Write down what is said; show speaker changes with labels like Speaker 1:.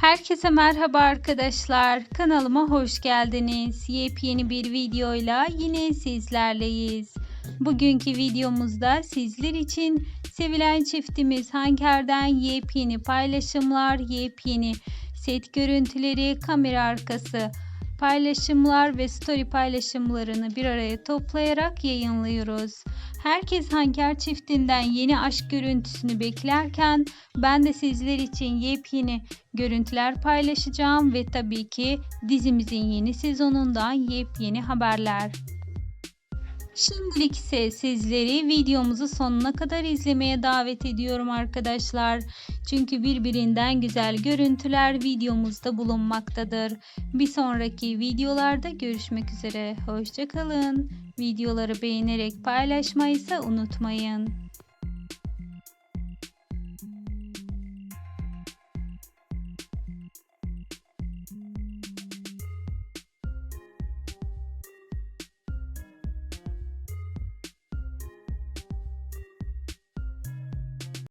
Speaker 1: Herkese merhaba arkadaşlar. Kanalıma hoş geldiniz. Yepyeni bir videoyla yine sizlerleyiz. Bugünkü videomuzda sizler için sevilen çiftimiz Hanker'den yepyeni paylaşımlar, yepyeni set görüntüleri, kamera arkası paylaşımlar ve story paylaşımlarını bir araya toplayarak yayınlıyoruz. Herkes Hanker çiftinden yeni aşk görüntüsünü beklerken ben de sizler için yepyeni görüntüler paylaşacağım ve tabii ki dizimizin yeni sezonundan yepyeni haberler. Şimdilik ise sizleri videomuzu sonuna kadar izlemeye davet ediyorum arkadaşlar. Çünkü birbirinden güzel görüntüler videomuzda bulunmaktadır. Bir sonraki videolarda görüşmek üzere. Hoşçakalın. Videoları beğenerek paylaşmayı ise unutmayın.